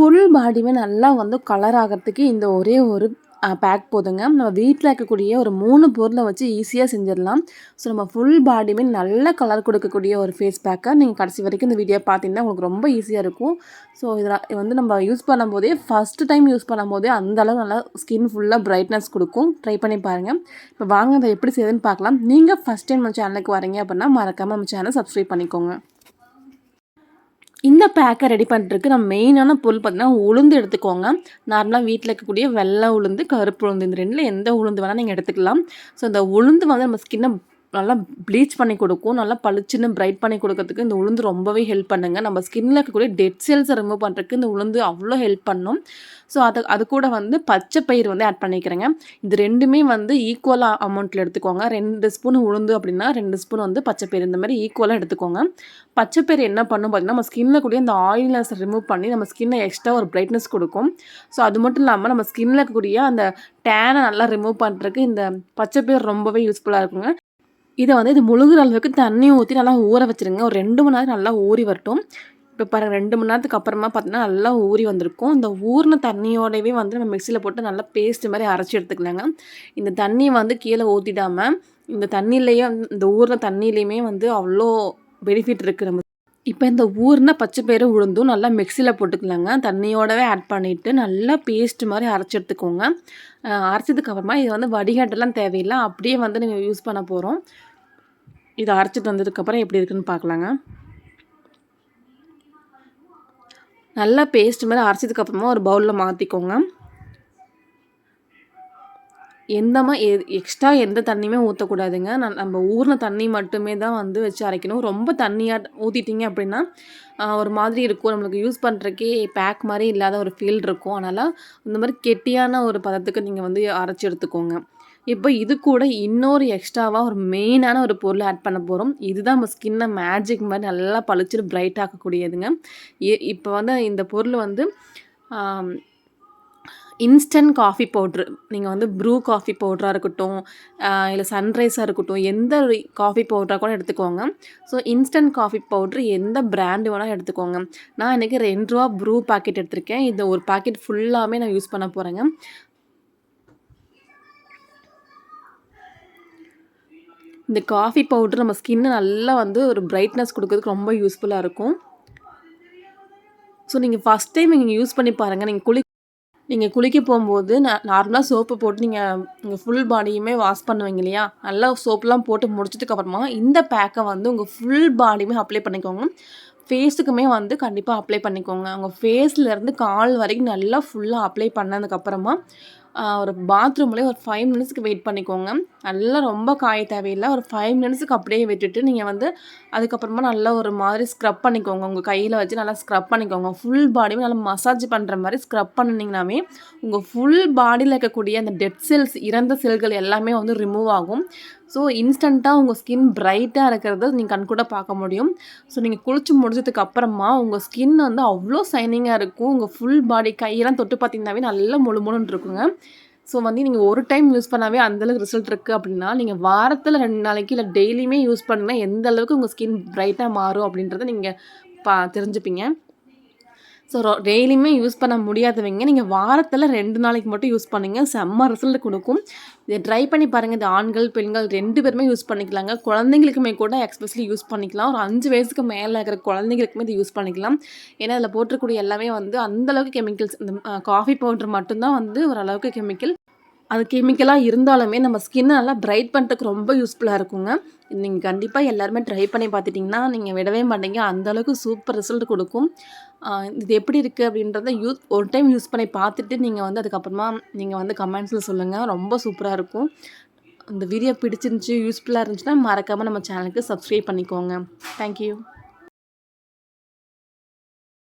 Full பாடியுமே நல்லா வந்து colour ஆகிறதுக்கு இந்த ஒரே ஒரு பேக் போதுங்க. நம்ம வீட்டில் இருக்கக்கூடிய ஒரு மூணு பொருளை வச்சு ஈஸியாக செஞ்சிடலாம். ஸோ நம்ம ஃபுல் பாடியுமே நல்ல கலர் கொடுக்கக்கூடிய ஒரு ஃபேஸ் பேக்கை நீங்கள் கடைசி வரைக்கும் இந்த வீடியோ பார்த்தீங்கன்னா உங்களுக்கு ரொம்ப ஈஸியாக இருக்கும். ஸோ இதில் வந்து நம்ம யூஸ் பண்ணும்போதே ஃபஸ்ட்டு டைம் யூஸ் பண்ணும்போதே அந்தளவு நல்லா ஸ்கின் ஃபுல்லாக பிரைட்னஸ் கொடுக்கும். ட்ரை பண்ணி பாருங்கள் இப்போ வாங்க அதை எப்படி செய்யுதுன்னு பார்க்கலாம் நீங்கள் ஃபஸ்ட் டைம் நம்ம சேனலுக்கு வரீங்க அப்படின்னா மறக்காமல் நம்ம சேனல் சப்ஸ்கிரைப் பண்ணிக்கோங்க. இந்த பேக்கை ரெடி பண்ணுறதுக்கு நம்ம மெயினான பொருள் பார்த்திங்கன்னா உளுந்து எடுத்துக்கோங்க. நார்மலாக வீட்டில் இருக்கக்கூடிய வெள்ளை உளுந்து கருப்பு உளுந்து இந்த ரெண்டில் எந்த உளுந்து வேணால் நீங்கள் எடுத்துக்கலாம். ஸோ இந்த உளுந்து வந்து நம்ம ஸ்கின்னை நல்லா ப்ளீச் பண்ணி கொடுக்கும். நல்லா பளிச்சுன்னு பிரைட் பண்ணி கொடுக்கறதுக்கு இந்த உளுந்து ரொம்பவே ஹெல்ப் பண்ணுங்க. நம்ம ஸ்கின்ல இருக்கக்கூடிய டெட் செல்ஸை ரிமூவ் பண்ணுறதுக்கு இந்த உளுந்து அவ்வளோ ஹெல்ப் பண்ணும். ஸோ அது அது கூட வந்து பச்சை பயிர் வந்து ஆட் பண்ணிக்கிறேங்க. இது ரெண்டுமே வந்து ஈக்குவலாக அமௌண்ட்டில் எடுத்துக்கோங்க. ரெண்டு ஸ்பூன் உளுந்து அப்படின்னா ரெண்டு ஸ்பூன் வந்து பச்சை பயிர். இந்த மாதிரி ஈக்குவலாக எடுத்துக்கோங்க. பச்சை பயிர் என்ன பண்ணும் பார்த்தீங்கன்னா நம்ம ஸ்கின்ல கூடிய அந்த ஆயில்னஸ் ரிமூவ் பண்ணி நம்ம ஸ்கின்னை எக்ஸ்ட்ரா ஒரு பிரைட்னஸ் கொடுக்கும். ஸோ அது மட்டும் இல்லாமல் நம்ம ஸ்கின்ல இருக்கக்கூடிய அந்த டேனை நல்லா ரிமூவ் பண்ணுறதுக்கு இந்த பச்சை பயிர் ரொம்பவே யூஸ்ஃபுல்லாக இருக்குங்க. இதை வந்து இது முழுகிற அளவுக்கு தண்ணி ஊற்றி நல்லா ஊற வச்சுருங்க. ஒரு ரெண்டு மணி நேரம் நல்லா ஊறி வரட்டும். இப்போ பாருங்கள் ரெண்டு மணி நேரத்துக்கு அப்புறமா பார்த்தீங்கன்னா நல்லா ஊறி வந்திருக்கும். இந்த ஊறின தண்ணியோடவே வந்து நம்ம மிக்சியில் போட்டு நல்லா பேஸ்ட் மாதிரி அரைச்சி எடுத்துக்கலாங்க. இந்த தண்ணி வந்து கீழே ஊற்றிடாமல் இந்த தண்ணியிலையே இந்த ஊறின தண்ணியிலையுமே வந்து அவ்வளோ பெனிஃபிட் இருக்குது நம்ம இப்போ இந்த ஊர்னா பச்சை பயிறு உளுந்தும் நல்லா மிக்சியில் போட்டுக்கலாங்க. தண்ணியோடவே ஆட் பண்ணிவிட்டு நல்லா பேஸ்ட் மாதிரி அரைச்சி எடுத்துக்கோங்க. அரைச்சதுக்கப்புறமா இது வந்து வடிகட்டெல்லாம் தேவையில்லை. அப்படியே வந்து நீங்கள் யூஸ் பண்ண போகிறோம் இதை அரைச்சிட்டு வந்ததுக்கப்புறம் எப்படி இருக்குன்னு பார்க்கலாங்க. நல்லா பேஸ்ட் மாதிரி அரைச்சதுக்கப்புறமா ஒரு பவுலில் மாற்றிக்கோங்க எந்த மாதிரி எக்ஸ்ட்ரா எந்த தண்ணியுமே ஊற்றக்கூடாதுங்க நான் நம்ம ஊறின தண்ணி மட்டுமே தான் வந்து வச்சு அரைக்கணும். ரொம்ப தண்ணியாக ஊற்றிட்டிங்க அப்படின்னா ஒரு மாதிரி இருக்கும். நம்மளுக்கு யூஸ் பண்ணுறக்கே பேக் மாதிரி இல்லாத ஒரு ஃபீல் இருக்கும். அதனால் இந்த மாதிரி கெட்டியான ஒரு பதத்துக்கு நீங்கள் வந்து அரைச்சி எடுத்துக்கோங்க. இப்போ இது கூட இன்னொரு எக்ஸ்ட்ராவாக ஒரு மெயினான ஒரு பொருள் ஆட் பண்ண போகிறோம் இதுதான் நம்ம ஸ்கின்னை மேஜிக் மாதிரி நல்லா பளிச்சுட்டு பிரைட் ஆக்கக்கூடியதுங்க. இப்போ வந்து இந்த பொருள் வந்து இன்ஸ்டன்ட் காஃபி பவுட்ரு நீங்கள் வந்து ப்ரூ காஃபி பவுட்ராக இருக்கட்டும் இல்லை சன்ரைஸாக இருக்கட்டும் எந்த காஃபி பவுட்ராக கூட எடுத்துக்கோங்க. ஸோ இன்ஸ்டன்ட் காஃபி பவுட்ரு எந்த பிராண்டு வேணால் எடுத்துக்கோங்க. நான் இன்றைக்கி ரெண்டு ரூபா ப்ரூ பாக்கெட் எடுத்திருக்கேன். இந்த ஒரு பாக்கெட் ஃபுல்லாமே நான் யூஸ் பண்ண போகிறேங்க இந்த காஃபி பவுட்ரு நம்ம ஸ்கின்னை நல்லா வந்து ஒரு பிரைட்னஸ் கொடுக்கறதுக்கு ரொம்ப யூஸ்ஃபுல்லாக இருக்கும். ஸோ நீங்கள் ஃபஸ்ட் டைம் நீங்கள் யூஸ் பண்ணி பாருங்கள் நீங்கள் குளி நீங்கள் குளிக்க போகும்போது நான் நார்மலாக சோப்பு போட்டு நீங்கள் உங்கள் ஃபுல் பாடியுமே வாஷ் பண்ணுவீங்க இல்லையா? நல்லா சோப்புலாம் போட்டு முடிச்சதுக்கப்புறமா இந்த பேக்கை வந்து உங்கள் ஃபுல் பாடியுமே அப்ளை பண்ணிக்கோங்க. ஃபேஸுக்குமே வந்து கண்டிப்பாக அப்ளை பண்ணிக்கோங்க. உங்கள் ஃபேஸ்லேருந்து கால் வரைக்கும் நல்லா ஃபுல்லாக அப்ளை பண்ணதுக்கப்புறமா ஒரு பாத்ரூம்லேயே ஒரு ஃபைவ் மினிட்ஸ்க்கு வெயிட் பண்ணிக்கோங்க. நல்லா ரொம்ப காய தேவையில்லை. ஒரு ஃபைவ் மினிட்ஸுக்கு அப்படியே விட்டுட்டு நீங்கள் வந்து அதுக்கப்புறமா நல்லா ஒரு மாதிரி ஸ்க்ரப் பண்ணிக்கோங்க. உங்கள் கையில் வச்சு நல்லா ஸ்க்ரப் பண்ணிக்கோங்க. ஃபுல் பாடியும் நல்லா மசாஜ் பண்ணுற மாதிரி ஸ்க்ரப் பண்ணினீங்கனாவே உங்கள் ஃபுல் பாடியில் இருக்கக்கூடிய அந்த டெட் செல்ஸ் இறந்த செல்கள் எல்லாமே வந்து ரிமூவ் ஆகும். ஸோ இன்ஸ்டண்ட்டாக உங்கள் ஸ்கின் பிரைட்டாக இருக்கிறத நீங்கள் கண் கூட பார்க்க முடியும். ஸோ நீங்கள் குளிச்சு முடிச்சதுக்கு அப்புறமா உங்கள் ஸ்கின் வந்து அவ்வளோ சைனிங்காக இருக்கும். உங்கள் ஃபுல் பாடி கையெல்லாம் தொட்டு பார்த்தீங்கன்னாவே நல்லா முழு முழுன்னு இருக்குங்க. ஸோ வந்து நீங்கள் ஒரு டைம் யூஸ் பண்ணாவே அந்தளவுக்கு ரிசல்ட் இருக்குது அப்படின்னா நீங்கள் வாரத்தில் ரெண்டு நாளைக்கு இல்லை டெய்லியுமே யூஸ் பண்ணிங்கன்னா எந்த அளவுக்கு உங்கள் ஸ்கின் பிரைட்டாக மாறும் அப்படின்றத நீங்கள் பா தெரிஞ்சுப்பீங்க. ஸோ டெய்லியுமே யூஸ் பண்ண முடியாதவங்க நீங்கள் வாரத்தில் ரெண்டு நாளைக்கு மட்டும் யூஸ் பண்ணுங்கள் செம்ம ரிசல்ட் கொடுக்கும். இதை ட்ரை பண்ணி பாருங்கள் இது ஆண்கள் பெண்கள் ரெண்டு பேருமே யூஸ் பண்ணிக்கலாங்க. குழந்தைங்களுக்குமே கூட எக்ஸ்பெஷலி யூஸ் பண்ணிக்கலாம். ஒரு அஞ்சு வயசுக்கு மேலே இருக்கிற குழந்தைங்களுக்குமே இது யூஸ் பண்ணிக்கலாம். ஏன்னா அதில் போட்டிருக்கூடிய எல்லாமே வந்து அந்தளவுக்கு கெமிக்கல்ஸ் இந்த காஃபி பவுடர் மட்டும்தான் வந்து ஓரளவுக்கு கெமிக்கல் அது கெமிக்கலாக இருந்தாலுமே நம்ம ஸ்கின்னை நல்லா பிரைட் பண்ணுறதுக்கு ரொம்ப யூஸ்ஃபுல்லாக இருக்குங்க. நீங்கள் கண்டிப்பாக எல்லாருமே ட்ரை பண்ணி பார்த்துட்டிங்கன்னா நீங்கள் விடவே மாட்டீங்க. அந்தளவுக்கு சூப்பர் ரிசல்ட் கொடுக்கும். இது எப்படி இருக்குது அப்படின்றத யூஸ் ஒரு டைம் யூஸ் பண்ணி பார்த்துட்டு நீங்கள் வந்து அதுக்கப்புறமா நீங்கள் வந்து கமெண்ட்ஸில் சொல்லுங்கள் ரொம்ப சூப்பராக இருக்கும். இந்த வீடியோ பிடிச்சிருந்துச்சி யூஸ்ஃபுல்லாக இருந்துச்சுன்னா மறக்காமல் நம்ம சேனலுக்கு சப்ஸ்கிரைப் பண்ணிக்கோங்க. தேங்க்யூ